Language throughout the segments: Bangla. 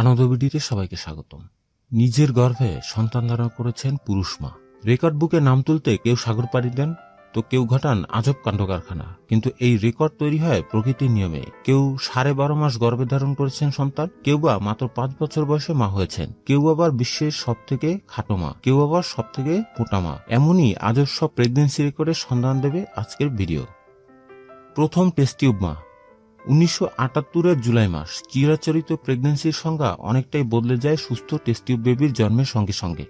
আনন্দবিডিতে সবাইকে স্বাগতম। নিজের গর্ভে সন্তান ধারণ করেছেন পুরুষ মা। রেকর্ড বুকে নাম তুলতে কেউ সাগর পাড়ি দেন, তো কেউ ঘটান আজব কাণ্ড কারখানা কিন্তু এই রেকর্ড তৈরি হয় প্রকৃতির নিয়মে। কেউ সাড়ে বারো মাস গর্ভে ধারণ করেছেন সন্তান, কেউ বা মাত্র পাঁচ বছর বয়সে মা হয়েছেন। কেউ আবার বিশ্বের সব থেকে খাটো মা, কেউ আবার সব থেকে মোটা মা। এমনই আজব সব প্রেগনেন্সি রেকর্ডের সন্ধান দেবে আজকের ভিডিও। প্রথম টেস্ট টিউব মা। উনিশশো আটাত্তরের জুলাই মাস চিরাচরিত প্রেগনেন্সির সংজ্ঞা অনেকটাই বদলে যায় সুস্থ টেস্টিউ বেবির জন্মের সঙ্গে সঙ্গে।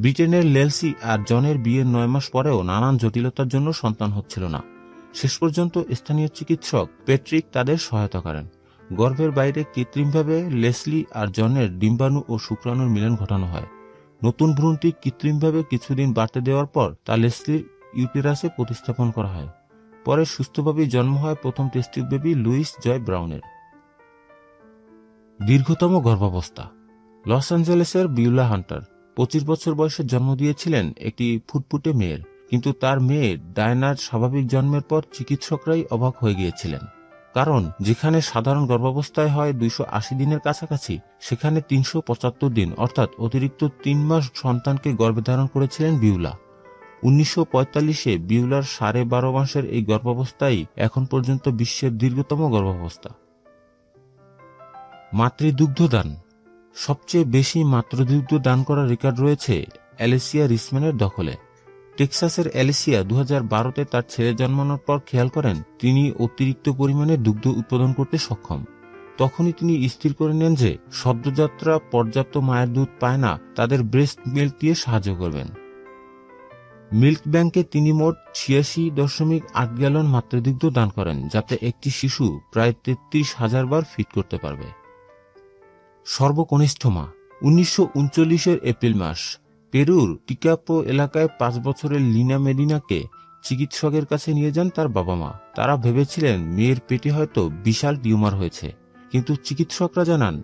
ব্রিটেনের লেলসি আর জনের বিয়ের নয় মাস পরেও নানান জটিলতার জন্য সন্তান হচ্ছিল না। শেষ পর্যন্ত স্থানীয় চিকিৎসক পেট্রিক তাদের সহায়তা করেন। গর্ভের বাইরে কৃত্রিমভাবে লেসলি আর জনের ডিম্বাণু ও শুক্রাণুর মিলন ঘটানো হয়। নতুন ভ্রূণটি কৃত্রিমভাবে কিছুদিন বাড়তে দেওয়ার পর তা লেসলির ইউটেরাসে প্রতিস্থাপন করা হয়। পরে সুস্থভাবেই জন্ম হয় প্রথম টেস্টিভ বেবি লুইস জয় ব্রাউনের। দীর্ঘতম গর্ভাবস্থা। লস অ্যাঞ্জেলেসের বিউলা হান্টার পঁচিশ বছর বয়সে জন্ম দিয়েছিলেন একটি ফুটফুটে মেয়ের, কিন্তু তার মেয়ে ডায়নার স্বাভাবিক জন্মের পর চিকিৎসকরাই অবাক হয়ে গিয়েছিলেন। কারণ যেখানে সাধারণ গর্ভাবস্থায় হয় দুইশো আশি দিনের কাছাকাছি, সেখানে তিনশো পঁচাত্তর দিন, অর্থাৎ অতিরিক্ত তিন মাস সন্তানকে গর্ভে ধারণ করেছিলেন বিউলা। উনিশশো পঁয়তাল্লিশে বিউলার সাড়ে বারো মাসের এই গর্ভাবস্থাই এখন পর্যন্ত বিশ্বের দীর্ঘতম গর্ভাবস্থা। মাতৃদুগ্ধদান। সবচেয়ে বেশি মাতৃদুগ্ধ দান করার রেকর্ড রয়েছে অ্যালেসিয়া রিসম্যানের দখলে। টেক্সাসের অ্যালেসিয়া দু বারোতে তার ছেলে জন্মানোর পর খেয়াল করেন, তিনি অতিরিক্ত পরিমাণে দুগ্ধ উৎপাদন করতে সক্ষম। তখনই তিনি স্থির করে নেন যে সদ্যযাত্রা পর্যাপ্ত মায়ের দুধ পায় না, তাদের ব্রেস্ট মিল্ক দিয়ে সাহায্য করবেন। মিল্ক ব্যাংকে তিনি মোট ছিয়াশি দশমিক আট গ্যালন মাতৃদুগ্ধ দান করেন, যাতে একটি শিশু প্রায় তেত্রিশ হাজার বার ফিট করতে পারবে। সর্বকনিষ্ঠ মা, উনিশশো উনচল্লিশের এপ্রিল মাস, পেরুর টিকাপো এলাকায় পাঁচ বছরের লিনা মেডিনাকে চিকিৎসকের কাছে নিয়ে যান তার বাবা মা। তারা ভেবেছিলেন মেয়ের পেটে হয়তো বিশাল টিউমার হয়েছে, কিন্তু চিকিৎসকরা জানান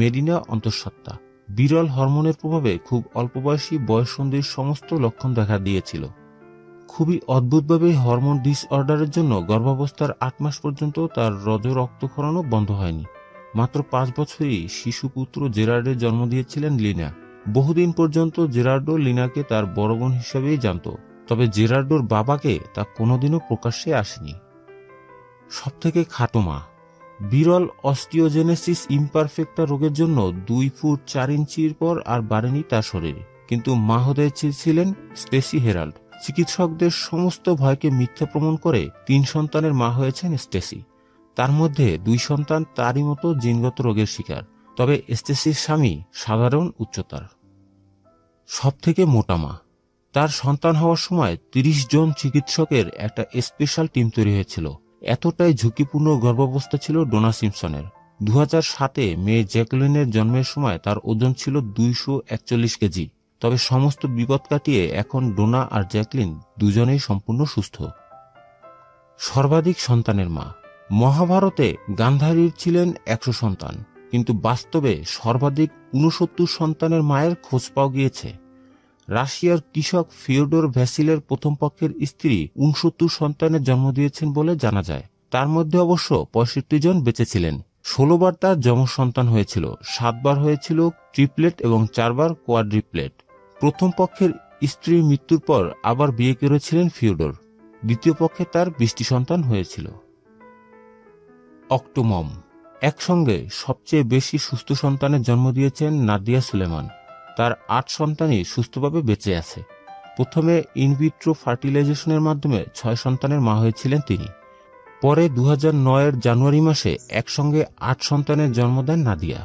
মেডিনা অন্তঃসত্ত্বা। বিরল হরমোনের প্রভাবে খুব অল্প বয়সী বয়সন্ধির সমস্ত লক্ষণ দেখা দিয়েছিল। খুবই অদ্ভুতভাবে হরমোন ডিসঅর্ডারের জন্য গর্ভাবস্থার আট মাস পর্যন্ত তার রজ রক্তক্ষরণও বন্ধ হয়নি। মাত্র পাঁচ বছরই শিশুপুত্র জেরার্ডের জন্ম দিয়েছিলেন লিনা। বহুদিন পর্যন্ত জেরার্ডো লিনাকে তার বড় বোন হিসেবেই জানত, তবে জেরার্ডোর বাবাকে তা কোনোদিনও প্রকাশ্যে আসেনি। সবথেকে খাটো মা। বিরল অস্টিওজেনেসিস ইমপারফেক্টা রোগের জন্য দুই ফুট চার ইঞ্চির পর আর বাড়েনি তার শরীর। কিন্তু মা হতে চেয়েছিলেন স্টেসি হেরাল্ড। চিকিৎসকদের সমস্ত ভয়কে মিথ্যা প্রমাণ করে তিন সন্তানের মা হয়েছেন স্টেসি। তার মধ্যে দুই সন্তান তারই মতো জিনগত রোগের শিকার। তবে স্টেসির স্বামী সাধারণ উচ্চতার। সবথেকে মোটা মা। তার সন্তান হওয়ার সময় তিরিশ জন চিকিৎসকের একটা স্পেশাল টিম তৈরি হয়েছিল। এতটাই ঝুঁকিপূর্ণ গর্ভাবস্থা ছিল ডোনা সিমসনের। দু সাতে মেয়ে জ্যাকলিনের জন্মের সময় তার ওজন ছিল দুইশো একচল্লিশ কেজি। তবে সমস্ত বিপদ কাটিয়ে এখন ডোনা আর জ্যাকলিন দুজনেই সম্পূর্ণ সুস্থ। সর্বাধিক সন্তানের মা। মহাভারতে গান্ধারীর ছিলেন একশো সন্তান, কিন্তু বাস্তবে সর্বাধিক উনসত্তর সন্তানের মায়ের খোঁজ পাওয়া গিয়েছে। রাশিয়ার কৃষক ফিওডোর ভ্যাসিলের প্রথম পক্ষের স্ত্রী উনসত্তর সন্তানের জন্ম দিয়েছেন বলে জানা যায়। তার মধ্যে অবশ্য পঁয়ষট্টি জন বেঁচেছিলেন ষোলোবার তার যম সন্তান হয়েছিল সাতবার হয়েছিল ট্রিপলেট এবং চারবার কোয়াড্রিপ্লেট। প্রথম পক্ষের স্ত্রীর মৃত্যুর পর আবার বিয়ে করেছিলেন ফিওডোর। দ্বিতীয় পক্ষে তার বৃষ্টি সন্তান হয়েছিল। অক্টোমম। একসঙ্গে সবচেয়ে বেশি সুস্থ সন্তানের জন্ম দিয়েছেন নাদিয়া সুলেমান। তার আট সন্তানই সুস্থভাবে বেঁচে আছে। প্রথমে ইনভিট্রো ফার্টিলাইজেশনের মাধ্যমে ছয় সন্তানের মা হয়েছিলেন তিনি। পরে দু হাজার নয়ের জানুয়ারি মাসে একসঙ্গে আট সন্তানের জন্ম দেন নাদিয়া।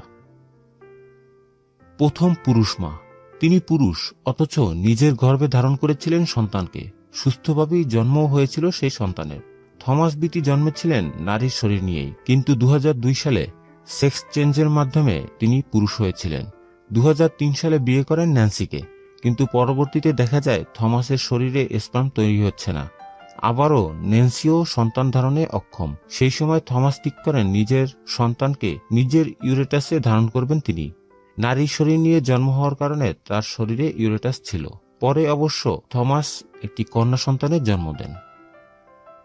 প্রথম পুরুষ মা। তিনি পুরুষ, অথচ নিজের গর্ভে ধারণ করেছিলেন সন্তানকে। সুস্থভাবেই জন্মও হয়েছিল সেই সন্তানের। থমাস বিটি জন্মেছিলেন নারীর শরীর নিয়েই, কিন্তু দু হাজার দুই সালে সেক্স চেঞ্জের মাধ্যমে তিনি পুরুষ হয়েছিলেন। দু হাজার তিন সালে বিয়ে করেন ন্যান্সিকে, কিন্তু পরবর্তীতে দেখা যায় থমাসের শরীরে স্পাম তৈরি হচ্ছে না। আবারও নেন্সিও সন্তান ধারণে অক্ষম। সেই সময় থমাস ঠিক করেন নিজের সন্তানকে নিজের ইউরেটাসে ধারণ করবেন তিনি। নারীর শরীর নিয়ে জন্ম হওয়ার কারণে তার শরীরে ইউরেটাস ছিল। পরে অবশ্য থমাস একটি কন্যা সন্তানের জন্ম দেন।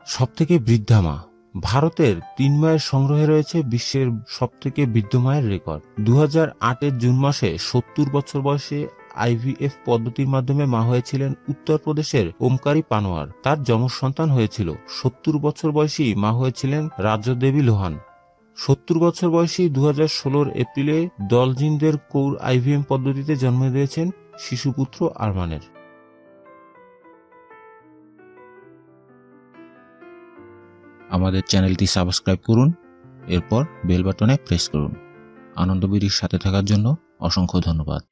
সবথেকে বৃদ্ধা মা। ভারতের তিন মায়ের সংগ্রহে রয়েছে বিশ্বের সবথেকে বৃদ্ধ মায়ের রেকর্ড। দু হাজার জুন মাসে সত্তর বছর বয়সে আইভিএফ পদ্ধতির মাধ্যমে মা হয়েছিলেন উত্তরপ্রদেশের ওমকারি পানোয়ার। তার যমজ সন্তান হয়েছিল। সত্তর বছর বয়সী মা হয়েছিলেন রাজ্যদেবী লোহান। সত্তর বছর বয়সী দু হাজার ষোলোর এপ্রিলে দলজিনদের কৌর আইভিএম পদ্ধতিতে জন্ম দিয়েছেন শিশুপুত্র আরমানের। আমাদের চ্যানেলটি সাবস্ক্রাইব করুন, এরপর বেল বাটনে প্রেস করুন। আনন্দবিড়ির সাথে থাকার জন্য অসংখ্য ধন্যবাদ।